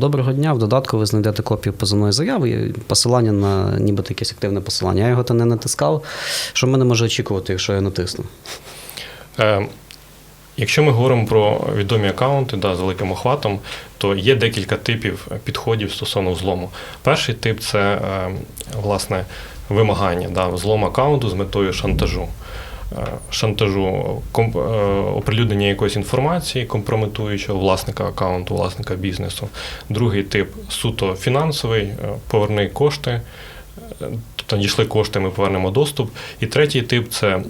Доброго дня. В додатку ви знайдете копію позовної заяви, посилання на нібито якесь активне посилання. Я його то не натискав. Що мене може очікувати, якщо я натисну? Е, Якщо ми говоримо про відомі акаунти да, з великим охватом, то є декілька типів підходів стосовно взлому. Перший тип це е, власне вимагання да, взлому акаунту з метою шантажу. Е, Шантажу е, оприлюднення якоїсь інформації, компрометуючого власника акаунту, власника бізнесу. Другий тип суто фінансовий, е, поверни кошти. Тобто надійшли кошти, ми повернемо доступ. І третій тип це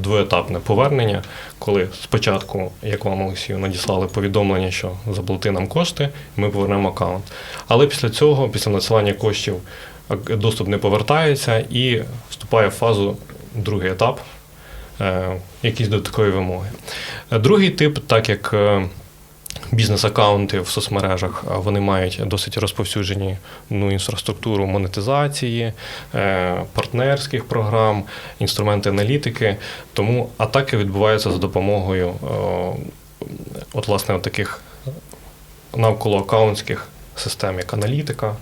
двоетапне повернення, коли спочатку, як вам Олексію, надіслали повідомлення, що заплати нам кошти, ми повернемо аккаунт. Але після цього, після надсилання коштів, доступ не повертається і вступає в фазу другий етап, якісь додаткові вимоги. Е, Другий тип, так як е, бізнес-аккаунти в соцмережах вони мають досить розповсюджені ну, інфраструктуру монетизації, е, партнерських програм, інструменти аналітики. Тому атаки відбуваються за допомогою е, от, власне, от таких навколо аккаунтських систем, як аналітика,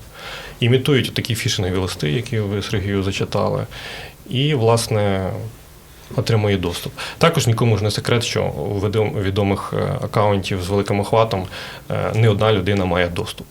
імітують такі фішингові листи, які ви Сергію зачитали, і, власне, отримує доступ. Також нікому ж не секрет, що у відом- відомих е, акаунтів з великим охватом е, не одна людина має доступ.